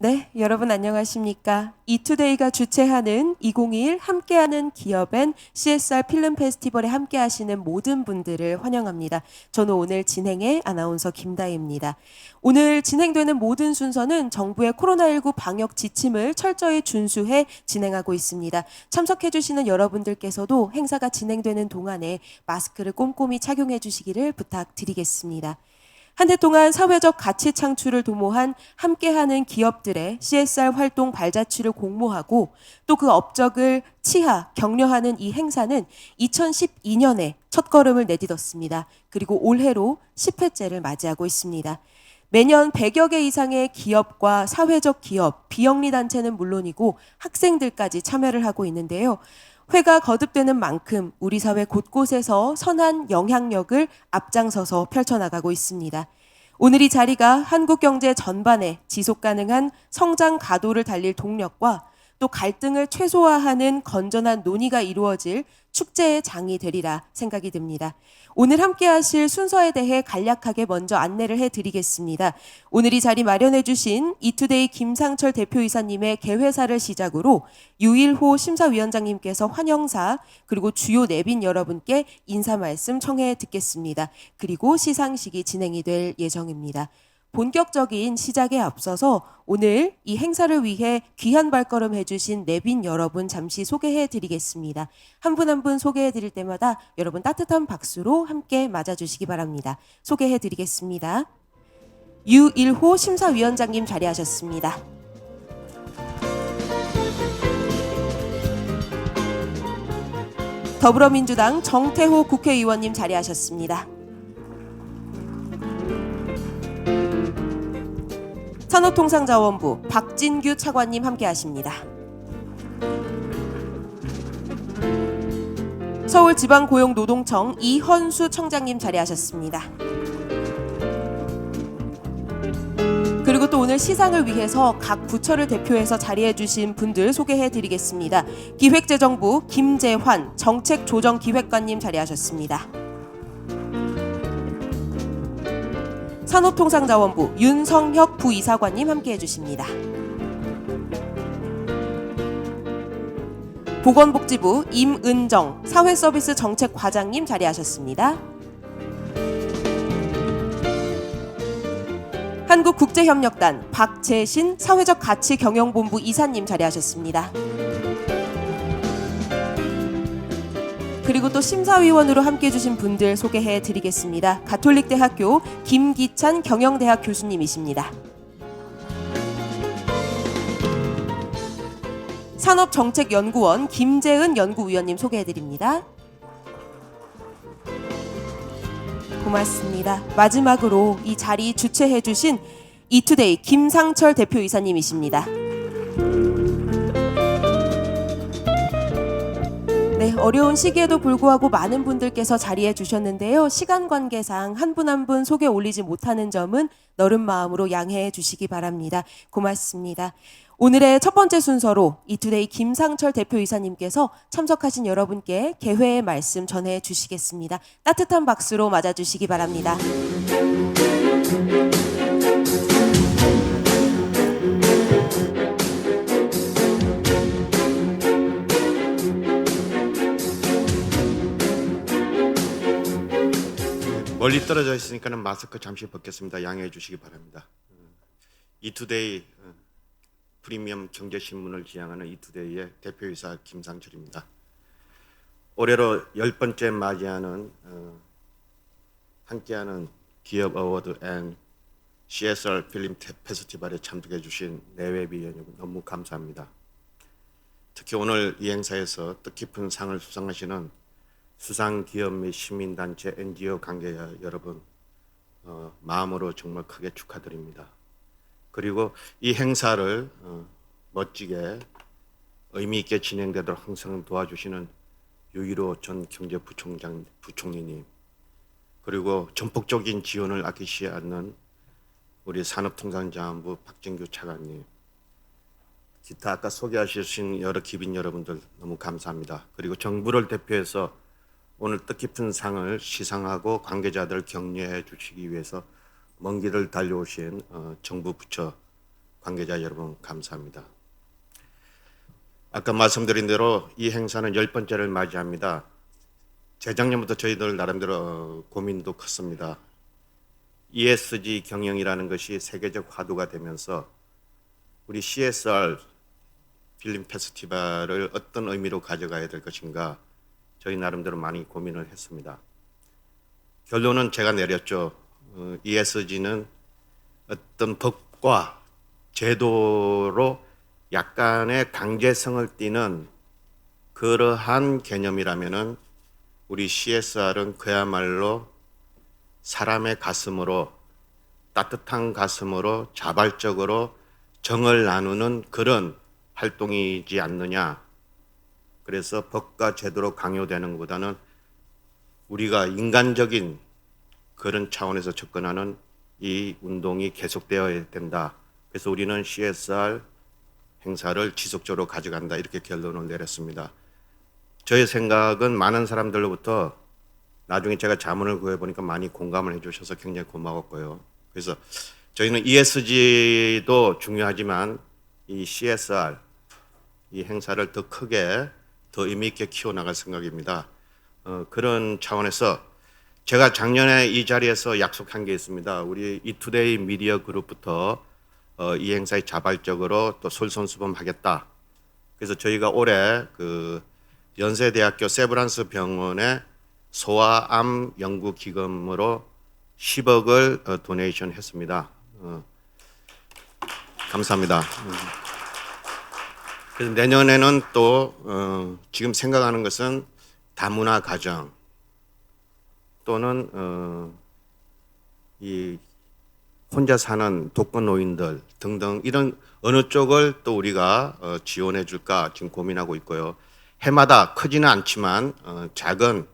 네, 여러분 안녕하십니까? 이투데이가 주최하는 2021 함께하는 기업엔 CSR 필름 페스티벌에 함께 하시는 모든 분들을 환영합니다. 저는 오늘 진행의 아나운서 김다희입니다. 오늘 진행되는 모든 순서는 정부의 코로나19 방역 지침을 철저히 준수해 진행하고 있습니다. 참석해 주시는 여러분들께서도 행사가 진행되는 동안에 마스크를 꼼꼼히 착용해 주시기를 부탁드리겠습니다. 한 해 동안 사회적 가치 창출을 도모한 함께하는 기업들의 CSR 활동 발자취를 공모하고 또 그 업적을 치하, 격려하는 이 행사는 2012년에 첫 걸음을 내딛었습니다. 그리고 올해로 10회째를 맞이하고 있습니다. 매년 100여 개 이상의 기업과 사회적 기업, 비영리 단체는 물론이고 학생들까지 참여를 하고 있는데요. 회가 거듭되는 만큼 우리 사회 곳곳에서 선한 영향력을 앞장서서 펼쳐나가고 있습니다. 오늘 이 자리가 한국 경제 전반에 지속 가능한 성장 가도를 달릴 동력과 또 갈등을 최소화하는 건전한 논의가 이루어질 축제의 장이 되리라 생각이 듭니다. 오늘 함께 하실 순서에 대해 간략하게 먼저 안내를 해 드리겠습니다. 오늘 이 자리 마련해 주신 이투데이 김상철 대표이사님의 개회사를 시작으로 유일호 심사위원장님께서 환영사 그리고 주요 내빈 여러분께 인사 말씀 청해 듣겠습니다. 그리고 시상식이 진행이 될 예정입니다. 본격적인 시작에 앞서서 오늘 이 행사를 위해 귀한 발걸음 해주신 내빈 여러분 잠시 소개해 드리겠습니다. 한 분 한 분 소개해 드릴 때마다 여러분 따뜻한 박수로 함께 맞아주시기 바랍니다. 소개해 드리겠습니다. 유일호 심사위원장님 자리하셨습니다. 더불어민주당 정태호 국회의원님 자리하셨습니다. 산업통상자원부 박진규 차관님 함께하십니다. 서울지방고용노동청 이헌수 청장님 자리하셨습니다. 그리고 또 오늘 시상을 위해서 각 부처를 대표해서 자리해 주신 분들 소개해 드리겠습니다. 기획재정부 김재환 정책조정기획관님 자리하셨습니다. 산업통상자원부 윤성혁 부이사관님 함께 해 주십니다. 보건복지부 임은정 사회서비스 정책과장님 자리하셨습니다. 한국국제협력단 박재신 사회적 가치 경영본부 이사님 자리하셨습니다. 그리고 또 심사위원으로 함께 해주신 분들 소개해 드리겠습니다. 가톨릭대학교 김기찬 경영대학 교수님이십니다. 산업정책연구원 김재은 연구위원님 소개해 드립니다. 고맙습니다. 마지막으로 이 자리 주최해 주신 이투데이 김상철 대표이사님이십니다. 어려운 시기에도 불구하고 많은 분들께서 자리해 주셨는데요. 시간 관계상 한 분 한 분 소개 올리지 못하는 점은 너른 마음으로 양해해 주시기 바랍니다. 고맙습니다. 오늘의 첫 번째 순서로 이투데이 김상철 대표이사님께서 참석하신 여러분께 개회의 말씀 전해 주시겠습니다. 따뜻한 박수로 맞아 주시기 바랍니다. 멀리 떨어져 있으니까는 마스크 잠시 벗겠습니다. 양해해 주시기 바랍니다. 음, 이투데이 어, 프리미엄 경제신문을 지향하는 이투데이의 대표이사 김상철입니다. 올해로 열 번째 맞이하는 어, 함께하는 기업 어워드 앤 CSR 필름 페스티벌에 참석해 주신 내외비 여러분 너무 감사합니다. 특히 오늘 이 행사에서 뜻깊은 상을 수상하시는 수상 기업 및 시민단체 NGO 관계자 여러분 어, 마음으로 정말 크게 축하드립니다. 그리고 이 행사를 어, 멋지게 의미 있게 진행되도록 항상 도와주시는 유일호 전 경제부총장 부총리님 그리고 전폭적인 지원을 아끼지 않는 우리 산업통상자원부 박진규 차관님 기타 아까 소개하신 여러 기빈 여러분들 너무 감사합니다. 그리고 정부를 대표해서 오늘 뜻깊은 상을 시상하고 관계자들 격려해 주시기 위해서 먼 길을 달려오신 어, 정부 부처 관계자 여러분 감사합니다. 아까 말씀드린 대로 이 행사는 열 번째를 맞이합니다. 재작년부터 저희들 나름대로 어, 고민도 컸습니다. ESG 경영이라는 것이 세계적 화두가 되면서 우리 CSR 필름 페스티벌을 어떤 의미로 가져가야 될 것인가 저희 나름대로 많이 고민을 했습니다. 결론은 제가 내렸죠. 어, ESG는 어떤 법과 제도로 약간의 강제성을 띠는 그러한 개념이라면은 우리 CSR은 그야말로 사람의 가슴으로 따뜻한 가슴으로 자발적으로 정을 나누는 그런 활동이지 않느냐. 그래서 법과 제도로 강요되는 것보다는 우리가 인간적인 그런 차원에서 접근하는 이 운동이 계속되어야 된다. 그래서 우리는 CSR 행사를 지속적으로 가져간다. 이렇게 결론을 내렸습니다. 저의 생각은 많은 사람들로부터 나중에 제가 자문을 구해보니까 많이 공감을 해주셔서 굉장히 고마웠고요. 그래서 저희는 ESG도 중요하지만 이 CSR 이 행사를 더 크게 더 의미 있게 키워나갈 생각입니다. 어, 그런 차원에서 제가 작년에 이 자리에서 약속한 게 있습니다. 우리 이투데이 미디어 그룹부터 어, 이 행사에 자발적으로 또 솔선수범하겠다. 그래서 저희가 올해 그 연세대학교 세브란스 병원의 소아암 연구 기금으로 10억을 어, 도네이션 했습니다. 어, 감사합니다. 음. 그래서 내년에는 또 어, 지금 생각하는 것은 다문화 가정 또는 어, 이 혼자 사는 독거 노인들 등등 이런 어느 쪽을 또 우리가 어, 지원해 줄까 지금 고민하고 있고요. 해마다 크지는 않지만 어, 작은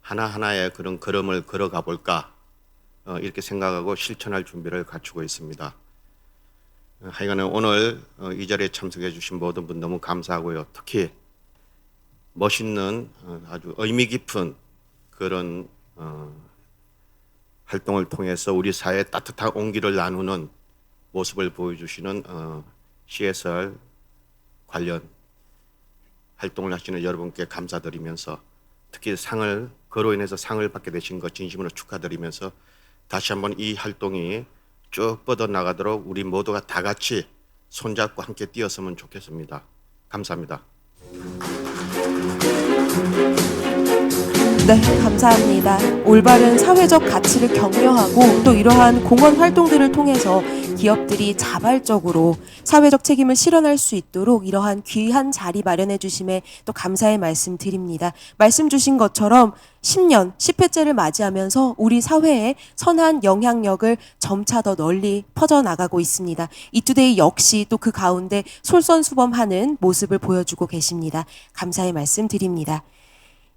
하나 하나의 그런 걸음을 걸어가 볼까 어, 이렇게 생각하고 실천할 준비를 갖추고 있습니다. 어, 하여간에 오늘 어, 이 자리에 참석해 주신 모든 분 너무 감사하고요. 특히 멋있는 어, 아주 의미 깊은 그런 어, 활동을 통해서 우리 사회에 따뜻한 온기를 나누는 모습을 보여주시는 어, CSR 관련 활동을 하시는 여러분께 감사드리면서 특히 상을 그로 인해서 상을 받게 되신 것 진심으로 축하드리면서 다시 한번 이 활동이 쭉 뻗어 나가도록 우리 모두가 다 같이 손잡고 함께 뛰었으면 좋겠습니다. 감사합니다. 네, 감사합니다. 올바른 사회적 가치를 격려하고 또 이러한 공헌 활동들을 통해서 기업들이 자발적으로 사회적 책임을 실현할 수 있도록 이러한 귀한 자리 마련해 주심에 또 감사의 말씀 드립니다. 말씀 주신 것처럼 10년, 10회째를 맞이하면서 우리 사회에 선한 영향력을 점차 더 널리 퍼져나가고 있습니다. 이투데이 역시 또 그 가운데 솔선수범하는 모습을 보여주고 계십니다. 감사의 말씀 드립니다.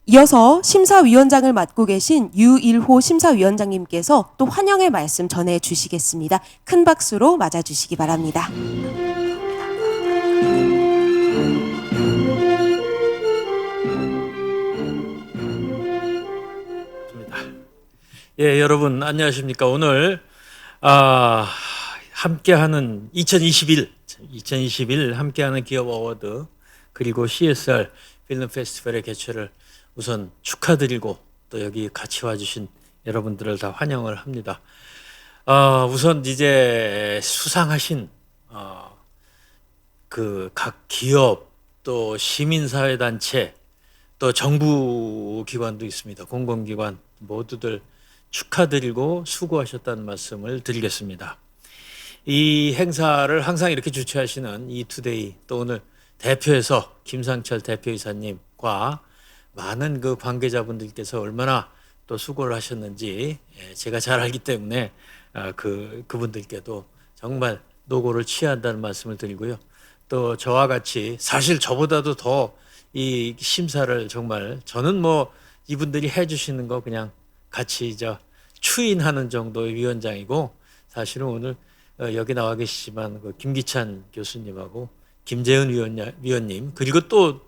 이어서 심사위원장을 맡고 계신 유일호 심사위원장님께서 또 환영의 말씀 전해 주시겠습니다. 큰 박수로 맞아 주시기 바랍니다. 예, 여러분 안녕하십니까? 오늘 아, 함께하는 2021 2021 함께하는 기업 어워드 그리고 CSR 필름 페스티벌의 개최를 우선 축하드리고 또 여기 같이 와주신 여러분들을 다 환영을 합니다. 아, 우선 이제 수상하신 어, 그각 기업 또 시민사회단체 또 정부 기관도 있습니다. 공공기관 모두들 축하드리고 수고하셨다는 말씀을 드리겠습니다. 이 행사를 항상 이렇게 주최하시는 이 투데이 또 오늘 대표에서 김상철 대표이사님과 많은 그 관계자분들께서 얼마나 또 수고를 하셨는지 예, 제가 잘 알기 때문에 아, 그 그분들께도 정말 노고를 취한다는 말씀을 드리고요. 또 저와 같이 사실 저보다도 더 이 심사를 정말 저는 뭐 이분들이 해주시는 거 그냥 같이 저 추인하는 정도의 위원장이고 사실은 오늘 어, 여기 나와 계시지만 그 김기찬 교수님하고 김재은 위원ня, 위원 님 그리고 또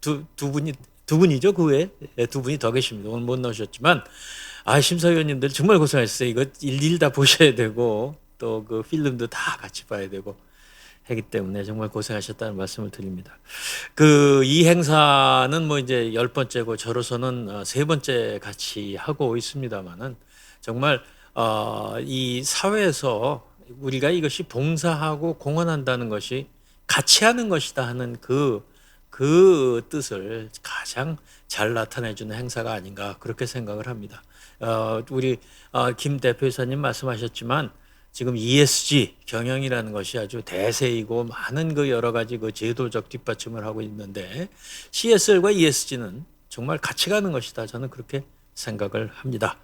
두 두 분이 두 분이죠 그 외에? 예, 두 분이 더 계십니다. 오늘 못 나오셨지만. 아 심사위원님들 정말 고생하셨어요. 이거 일일 다 보셔야 되고 또 그 필름도 다 같이 봐야 되고 하기 때문에 정말 고생하셨다는 말씀을 드립니다. 그 이 행사는 뭐 이제 열 번째고 저로서는 어, 세 번째 같이 하고 있습니다만은 정말 어, 이 사회에서 우리가 이것이 봉사하고 공헌한다는 것이 같이 하는 것이다 하는 그, 그 뜻을 가장 잘 나타내주는 행사가 아닌가 그렇게 생각을 합니다. 어, 우리 어, 김 대표이사님 말씀하셨지만 지금 ESG 경영이라는 것이 아주 대세이고 많은 그 여러 가지 그 제도적 뒷받침을 하고 있는데 CSR과 ESG는 정말 같이 가는 것이다. 저는 그렇게 생각을 합니다.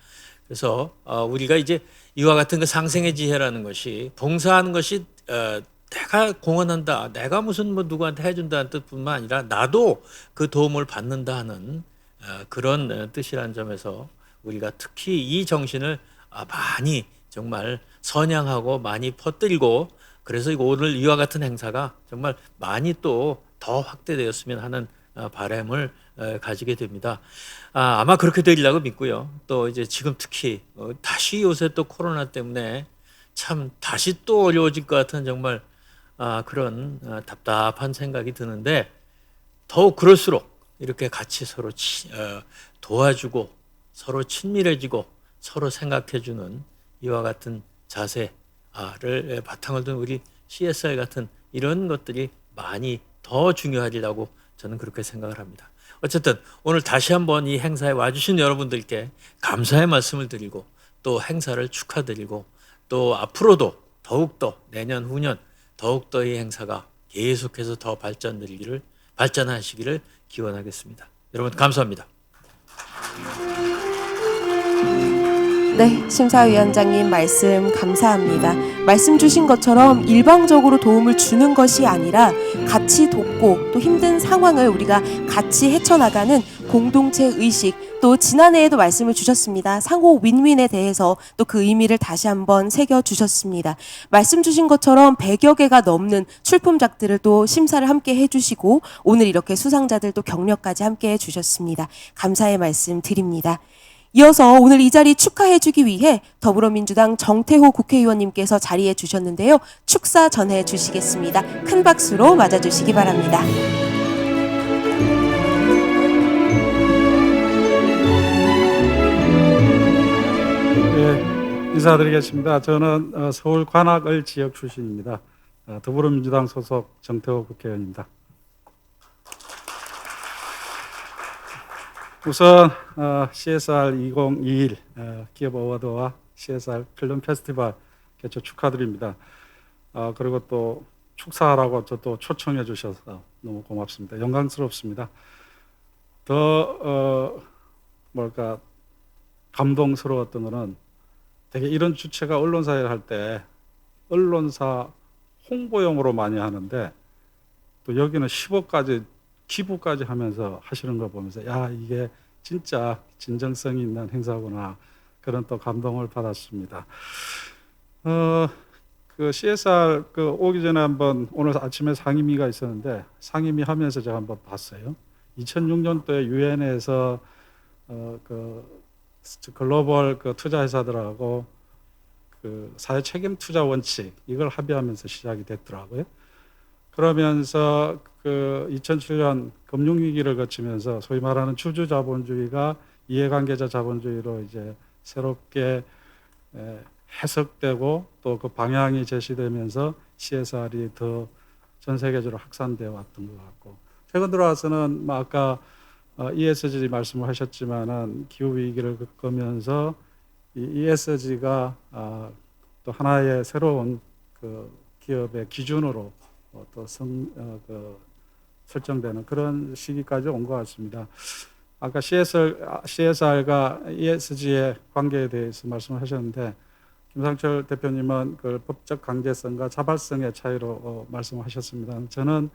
그래서 어, 우리가 이제 이와 같은 그 상생의 지혜라는 것이 봉사하는 것이 어, 내가 공헌한다, 내가 무슨 뭐 누구한테 해준다는 뜻뿐만 아니라 나도 그 도움을 받는다 하는 어, 그런 어, 뜻이라는 점에서 우리가 특히 이 정신을 아, 많이 정말 선양하고 많이 퍼뜨리고 그래서 이거 오늘 이와 같은 행사가 정말 많이 또 더 확대되었으면 하는 어, 바람을 어, 가지게 됩니다. 아, 아마 그렇게 되리라고 믿고요. 또 이제 지금 특히 어, 다시 요새 또 코로나 때문에 참 다시 또 어려워질 것 같은 정말 아, 그런 아, 답답한 생각이 드는데 더욱 그럴수록 이렇게 같이 서로 치, 어, 도와주고 서로 친밀해지고 서로 생각해주는 이와 같은 자세를 바탕을 둔 우리 CSR 같은 이런 것들이 많이 더 중요하리라고 저는 그렇게 생각을 합니다. 어쨌든 오늘 다시 한번 이 행사에 와주신 여러분들께 감사의 말씀을 드리고 또 행사를 축하드리고 또 앞으로도 더욱더 내년 후년 더욱더 이 행사가 계속해서 더 발전되기를 발전하시기를 기원하겠습니다. 여러분 감사합니다. 네, 심사위원장님 말씀 감사합니다. 말씀 주신 것처럼 일방적으로 도움을 주는 것이 아니라 같이 돕고 또 힘든 상황을 우리가 같이 헤쳐나가는 공동체 의식 또 지난해에도 말씀을 주셨습니다. 상호 윈윈에 대해서 또 그 의미를 다시 한번 새겨 주셨습니다. 말씀 주신 것처럼 100여 개가 넘는 출품작들을 또 심사를 함께 해주시고 오늘 이렇게 수상자들 또 격려까지 함께 해주셨습니다. 감사의 말씀 드립니다. 이어서 오늘 이 자리 축하해주기 위해 더불어민주당 정태호 국회의원님께서 자리해 주셨는데요. 축사 전해 주시겠습니다. 큰 박수로 맞아주시기 바랍니다. 예, 인사드리겠습니다. 저는 어, 서울 관악을 지역 출신입니다. 어, 더불어민주당 소속 정태호 국회의원입니다. 우선 어, CSR 2021 어, 기업 어워드와 CSR 필름 페스티벌 개최 축하드립니다. 어, 그리고 또 축사하라고 저 또 초청해 주셔서 너무 고맙습니다. 영광스럽습니다. 더 어, 뭘까 감동스러웠던 거는 되게 이런 주체가 언론사에 할때 언론사 홍보용으로 많이 하는데 또 여기는 10억까지 기부까지 하면서 하시는 거 보면서 야 이게 진짜 진정성이 있는 행사구나 그런 또 감동을 받았습니다. 어 그 CSR 그 오기 전에 한번 오늘 아침에 상임위가 있었는데 상임위 하면서 제가 한번 봤어요. 2006년도에 유엔에서 어 그 글로벌 그 투자 회사들하고 그 사회 책임 투자 원칙 이걸 합의하면서 시작이 됐더라고요. 그러면서 그 2007년 금융 위기를 거치면서 소위 말하는 주주 자본주의가 이해관계자 자본주의로 이제 새롭게 에, 해석되고 또 그 방향이 제시되면서 CSR이 더 전 세계적으로 확산되어 왔던 것 같고 최근 들어와서는 뭐 아까 어, ESG 말씀을 하셨지만은 기후 위기를 겪으면서 이 ESG가 아, 또 하나의 새로운 그 기업의 기준으로 어, 또 성, 어, 그 설정되는 그런 시기까지 온 것 같습니다. 아까 CSR, CSR과 ESG의 관계에 대해서 말씀하셨는데 김상철 대표님은 그 법적 강제성과 자발성의 차이로 어, 말씀하셨습니다. 저는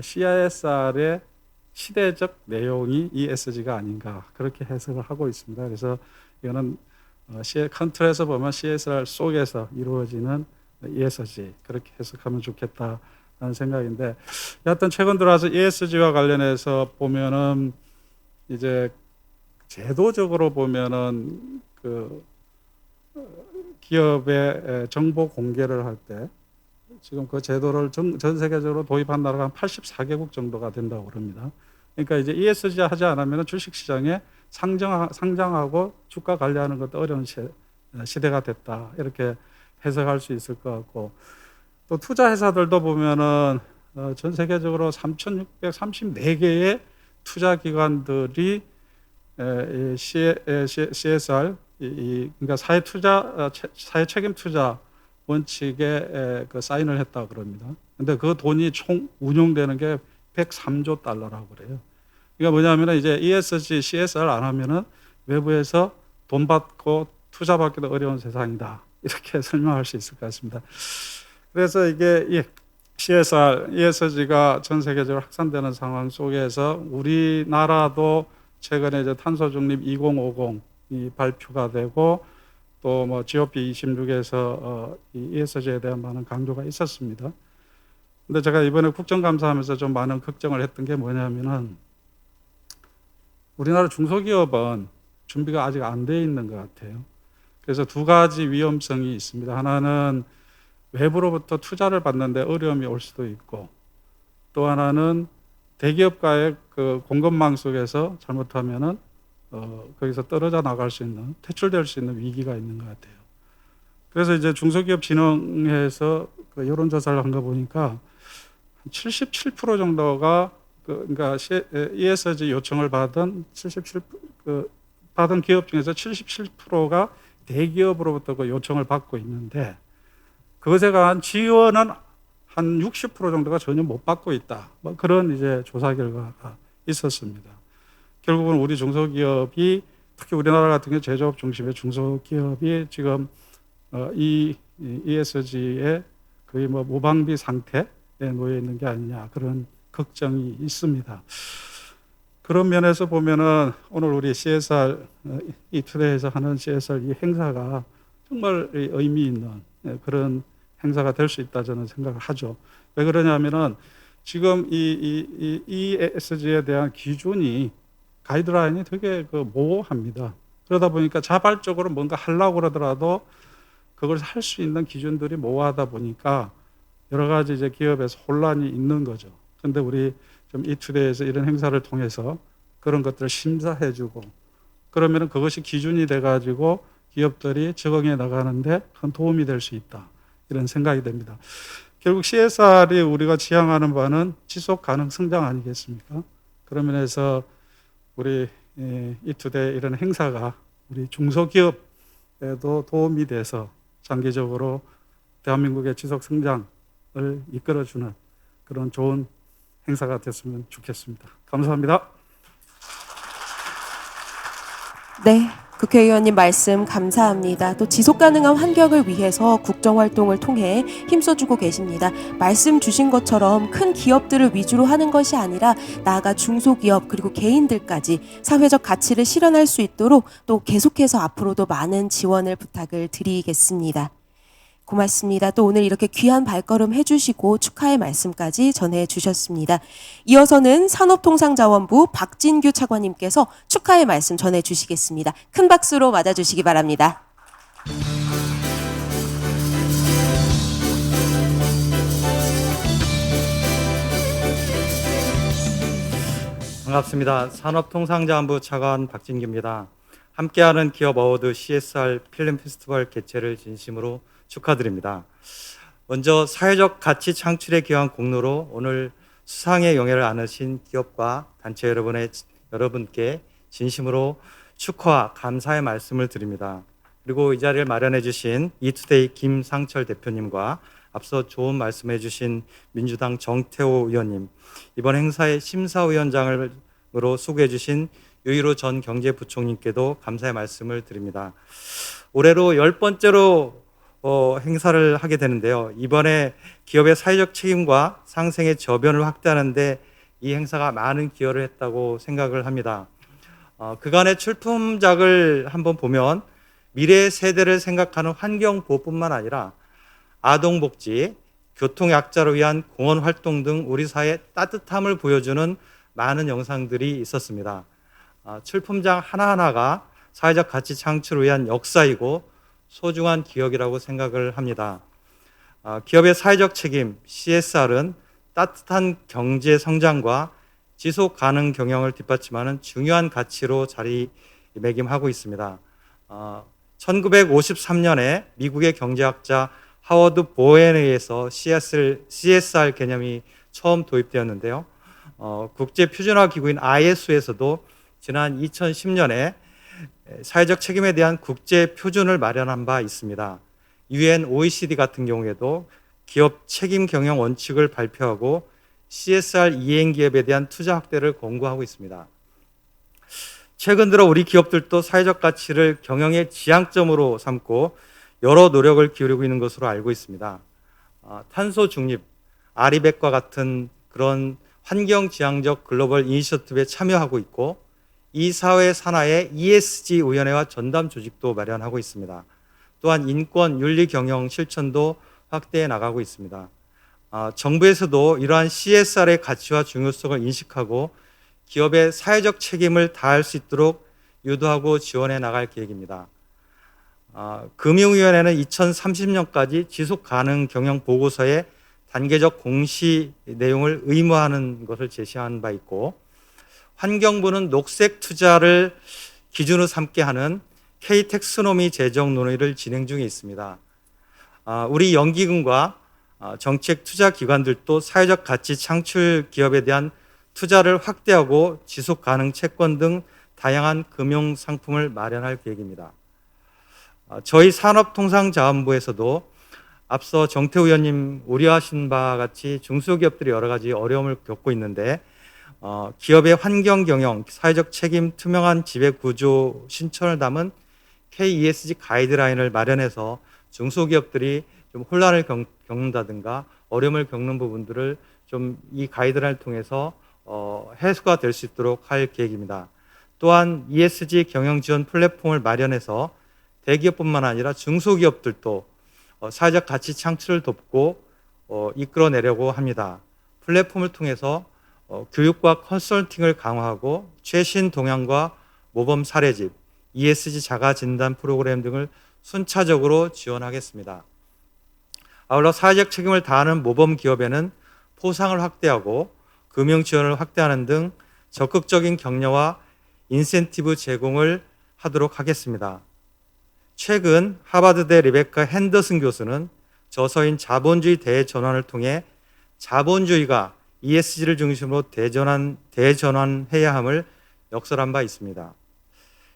CSR의 시대적 내용이 ESG가 아닌가 그렇게 해석을 하고 있습니다. 그래서 이거는 어, 컨트롤에서 보면 CSR 속에서 이루어지는 ESG 그렇게 해석하면 좋겠다라는 생각인데 여하튼 최근 들어와서 ESG와 관련해서 보면은 이제 제도적으로 보면은 그 어, 기업의 정보 공개를 할 때 지금 그 제도를 전, 전 세계적으로 도입한 나라가 한 84개국 정도가 된다고 그럽니다. 그러니까 이제 ESG 하지 않으면 주식 시장에 상장, 상장하고 주가 관리하는 것도 어려운 시, 시대가 됐다. 이렇게 해석할 수 있을 것 같고 또 투자 회사들도 보면은 어, 전 세계적으로 3,634개의 투자 기관들이 CSR 그러니까 사회 투자 어, 채- 사회 책임 투자 원칙에 에, 그 사인을 했다 그럽니다. 근데 그 돈이 총 운용되는 게 103조 달러라고 그래요. 그러니까 뭐냐면은 이제 ESG, CSR 안 하면은 외부에서 돈 받고 투자 받기도 어려운 세상이다. 이렇게 설명할 수 있을 것 같습니다. 그래서 이게 이 CSR, ESG가 전 세계적으로 확산되는 상황 속에서 우리나라도 최근에 이제 탄소 중립 2050이 발표가 되고 또 뭐 GOP 26에서 어, 이 ESG에 대한 많은 강조가 있었습니다. 근데 제가 이번에 국정감사하면서 좀 많은 걱정을 했던 게 뭐냐면은 우리나라 중소기업은 준비가 아직 안 돼 있는 것 같아요. 그래서 두 가지 위험성이 있습니다. 하나는 외부로부터 투자를 받는데 어려움이 올 수도 있고 또 하나는 대기업과의 그 공급망 속에서 잘못하면은 어, 거기서 떨어져 나갈 수 있는 퇴출될 수 있는 위기가 있는 것 같아요. 그래서 이제 중소기업 진흥회에서 그 여론조사를 한 거 보니까 77% 정도가 그 에, ESG 요청을 받은 77 그 받은 기업 중에서 77%가 대기업으로부터 그 요청을 받고 있는데 그것에 관한 지원은 한 60% 정도가 전혀 못 받고 있다. 뭐 그런 이제 조사 결과가 있었습니다. 결국은 우리 중소기업이 특히 우리나라 같은 경우 제조업 중심의 중소기업이 지금 어, 이이 ESG에 거의 뭐 무방비 상태에 놓여 있는 게 아니냐 그런 걱정이 있습니다. 그런 면에서 보면은 오늘 우리 CSR 어, 이 투데이에서 하는 CSR 이 행사가 정말 이 의미 있는 예, 그런 행사가 될 수 있다 저는 생각을 하죠. 왜 그러냐면은 지금 이, 이, 이 ESG에 대한 기준이 가이드라인이 되게 그 모호합니다. 그러다 보니까 자발적으로 뭔가 하려고 그러더라도 그걸 할 수 있는 기준들이 모호하다 보니까 여러 가지 이제 기업에서 혼란이 있는 거죠. 근데 우리 좀 이 투데이에서 이런 행사를 통해서 그런 것들을 심사해주고 그러면은 그것이 기준이 돼가지고 기업들이 적응해 나가는데 큰 도움이 될 수 있다. 이런 생각이 됩니다. 결국 CSR이 우리가 지향하는 바는 지속 가능 성장 아니겠습니까? 그런 면에서 우리 예, 이투데이 이런 행사가 우리 중소기업에도 도움이 돼서 장기적으로 대한민국의 지속 성장을 이끌어주는 그런 좋은 행사가 됐으면 좋겠습니다. 감사합니다. 네. 국회의원님 말씀 감사합니다. 또 지속 가능한 환경을 위해서 국정 활동을 통해 힘써주고 계십니다. 말씀 주신 것처럼 큰 기업들을 위주로 하는 것이 아니라 나아가 중소기업 그리고 개인들까지 사회적 가치를 실현할 수 있도록 또 계속해서 앞으로도 많은 지원을 부탁을 드리겠습니다. 고맙습니다. 또 오늘 이렇게 귀한 발걸음 해주시고 축하의 말씀까지 전해주셨습니다. 이어서는 산업통상자원부 박진규 차관님께서 축하의 말씀 전해주시겠습니다. 큰 박수로 맞아주시기 바랍니다. 반갑습니다. 산업통상자원부 차관 박진기입니다. 함께하는 기업 어워드 CSR 필름 페스티벌 개최를 진심으로 축하드립니다. 먼저 사회적 가치 창출에 기여한 공로로 오늘 수상의 영예를 안으신 기업과 단체 여러분의 여러분께 진심으로 축하와 감사의 말씀을 드립니다. 그리고 이 자리를 마련해 주신 이투데이 김상철 대표님과 앞서 좋은 말씀해 주신 민주당 정태호 의원님, 이번 행사의 심사위원장으로 수고해 주신 유일호 전 경제부총리께도 감사의 말씀을 드립니다. 올해로 열 번째로 어, 행사를 하게 되는데요. 이번에 기업의 사회적 책임과 상생의 저변을 확대하는데 이 행사가 많은 기여를 했다고 생각을 합니다. 어, 그간의 출품작을 한번 보면 미래 세대를 생각하는 환경보호뿐만 아니라 아동복지, 교통약자를 위한 공헌 활동 등 우리 사회의 따뜻함을 보여주는 많은 영상들이 있었습니다. 아, 출품장 하나하나가 사회적 가치 창출을 위한 역사이고 소중한 기억이라고 생각을 합니다. 아, 기업의 사회적 책임 CSR은 따뜻한 경제 성장과 지속 가능 경영을 뒷받침하는 중요한 가치로 자리매김하고 있습니다. 어, 1953년에 미국의 경제학자 하워드 보엔에 의해서 CSR, CSR 개념이 처음 도입되었는데요. 어, 국제 표준화 기구인 ISO에서도 지난 2010년에 사회적 책임에 대한 국제 표준을 마련한 바 있습니다. UN OECD 같은 경우에도 기업 책임 경영 원칙을 발표하고 CSR 이행 기업에 대한 투자 확대를 권고하고 있습니다. 최근 들어 우리 기업들도 사회적 가치를 경영의 지향점으로 삼고 여러 노력을 기울이고 있는 것으로 알고 있습니다. 아, 탄소 중립, 아리백과 같은 그런 환경 지향적 글로벌 이니셔티브에 참여하고 있고 이 사회 산하의 ESG 위원회와 전담 조직도 마련하고 있습니다. 또한 인권 윤리 경영 실천도 확대해 나가고 있습니다. 아, 정부에서도 이러한 CSR의 가치와 중요성을 인식하고 기업의 사회적 책임을 다할 수 있도록 유도하고 지원해 나갈 계획입니다. 아, 금융위원회는 2030년까지 지속 가능 경영 보고서의 단계적 공시 내용을 의무화하는 것을 제시한 바 있고 환경부는 녹색 투자를 기준으로 삼게 하는 K 텍스노미 제정 논의를 진행 중에 있습니다. 아, 우리 연기금과 아, 정책 투자 기관들도 사회적 가치 창출 기업에 대한 투자를 확대하고 지속 가능 채권 등 다양한 금융 상품을 마련할 계획입니다. 아, 저희 산업통상자원부에서도 앞서 정태우 의원님 우려하신 바와 같이 중소기업들이 여러 가지 어려움을 겪고 있는데 어, 기업의 환경 경영, 사회적 책임, 투명한 지배 구조 신천을 담은 KESG 가이드라인을 마련해서 중소기업들이 좀 혼란을 겪, 겪는다든가 어려움을 겪는 부분들을 좀 이 가이드라인을 통해서 어, 해소가 될 수 있도록 할 계획입니다. 또한 ESG 경영 지원 플랫폼을 마련해서 대기업뿐만 아니라 중소기업들도 어, 사회적 가치 창출을 돕고 어, 이끌어내려고 합니다. 플랫폼을 통해서 어, 교육과 컨설팅을 강화하고 최신 동향과 모범 사례집, ESG 자가 진단 프로그램 등을 순차적으로 지원하겠습니다. 아울러 사회적 책임을 다하는 모범 기업에는 포상을 확대하고 금융 지원을 확대하는 등 적극적인 격려와 인센티브 제공을 하도록 하겠습니다. 최근 하버드대 리베카 핸더슨 교수는 저서인 자본주의 대전환을 통해 자본주의가 ESG를 중심으로 대전환, 대전환해야 함을 역설한 바 있습니다.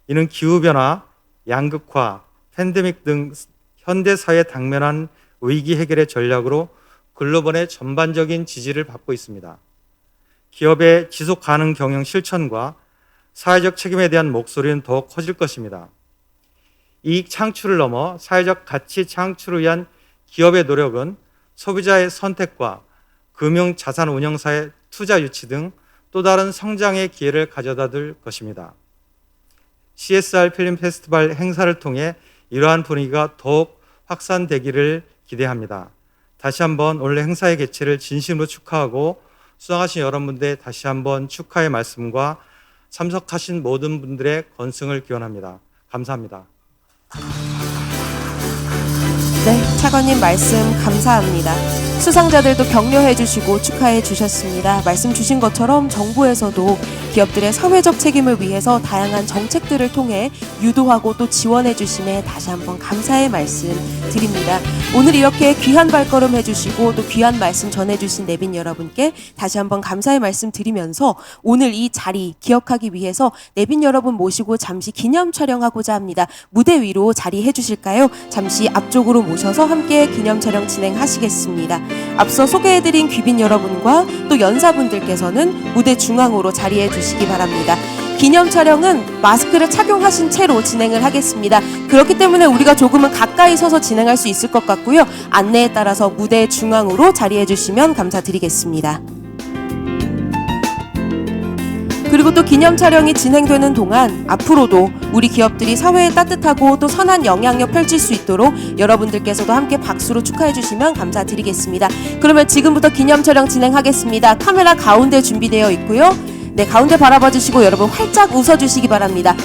이는 기후변화, 양극화, 팬데믹 등 현대 사회에 당면한 위기 해결의 전략으로 글로벌의 전반적인 지지를 받고 있습니다. 기업의 지속 가능 경영 실천과 사회적 책임에 대한 목소리는 더욱 커질 것입니다. 이익 창출을 넘어 사회적 가치 창출을 위한 기업의 노력은 소비자의 선택과 금융 자산 운영사의 투자 유치 등 또 다른 성장의 기회를 가져다 줄 것입니다. CSR 필름 페스티벌 행사를 통해 이러한 분위기가 더욱 확산되기를 기대합니다. 다시 한번 오늘 행사의 개최를 진심으로 축하하고 수상하신 여러분들 다시 한번 축하의 말씀과 참석하신 모든 분들의 건승을 기원합니다. 감사합니다. 네, 차관님 말씀 감사합니다. 수상자들도 격려해 주시고 축하해 주셨습니다. 말씀 주신 것처럼 정부에서도 기업들의 사회적 책임을 위해서 다양한 정책들을 통해 유도하고 또 지원해 주심에 다시 한번 감사의 말씀 드립니다. 오늘 이렇게 귀한 발걸음 해 주시고 또 귀한 말씀 전해 주신 내빈 여러분께 다시 한번 감사의 말씀 드리면서 오늘 이 자리 기억하기 위해서 내빈 여러분 모시고 잠시 기념 촬영하고자 합니다. 무대 위로 자리해 주실까요? 잠시 앞쪽으로 모셔서 함께 기념 촬영 진행하시겠습니다. 앞서 소개해드린 귀빈 여러분과 또 연사분들께서는 무대 중앙으로 자리해 주시기 바랍니다. 기념 촬영은 마스크를 착용하신 채로 진행을 하겠습니다. 그렇기 때문에 우리가 조금은 가까이 서서 진행할 수 있을 것 같고요. 안내에 따라서 무대 중앙으로 자리해 주시면 감사드리겠습니다. 그리고 또 기념 촬영이 진행되는 동안 앞으로도 우리 기업들이 사회에 따뜻하고 또 선한 영향력 펼칠 수 있도록 여러분들께서도 함께 박수로 축하해 주시면 감사드리겠습니다. 그러면 지금부터 기념 촬영 진행하겠습니다. 카메라 가운데 준비되어 있고요. 네, 가운데 바라봐 주시고 여러분 활짝 웃어 주시기 바랍니다.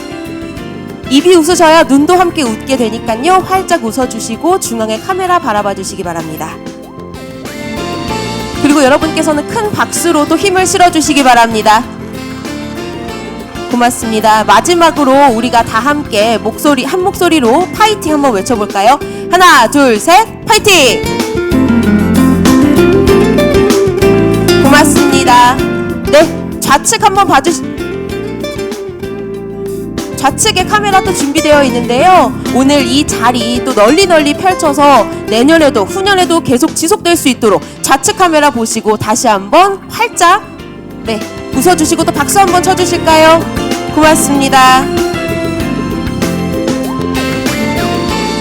입이 웃으셔야 눈도 함께 웃게 되니까요. 활짝 웃어 주시고 중앙에 카메라 바라봐 주시기 바랍니다. 여러분께서는 큰 박수로 또 힘을 실어 주시기 바랍니다. 고맙습니다. 마지막으로 우리가 다 함께 목소리 한 목소리로 파이팅 한번 외쳐볼까요? 하나, 둘, 셋, 파이팅! 고맙습니다. 네, 좌측 한번 봐주시. 좌측에 카메라도 준비되어 있는데요. 오늘 이 자리 또 널리 널리 펼쳐서 내년에도 후년에도 계속 지속될 수 있도록 좌측 카메라 보시고 다시 한번 활짝 네 웃어주시고 또 박수 한번 쳐주실까요? 고맙습니다.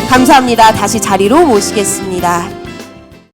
감사합니다. 다시 자리로 모시겠습니다.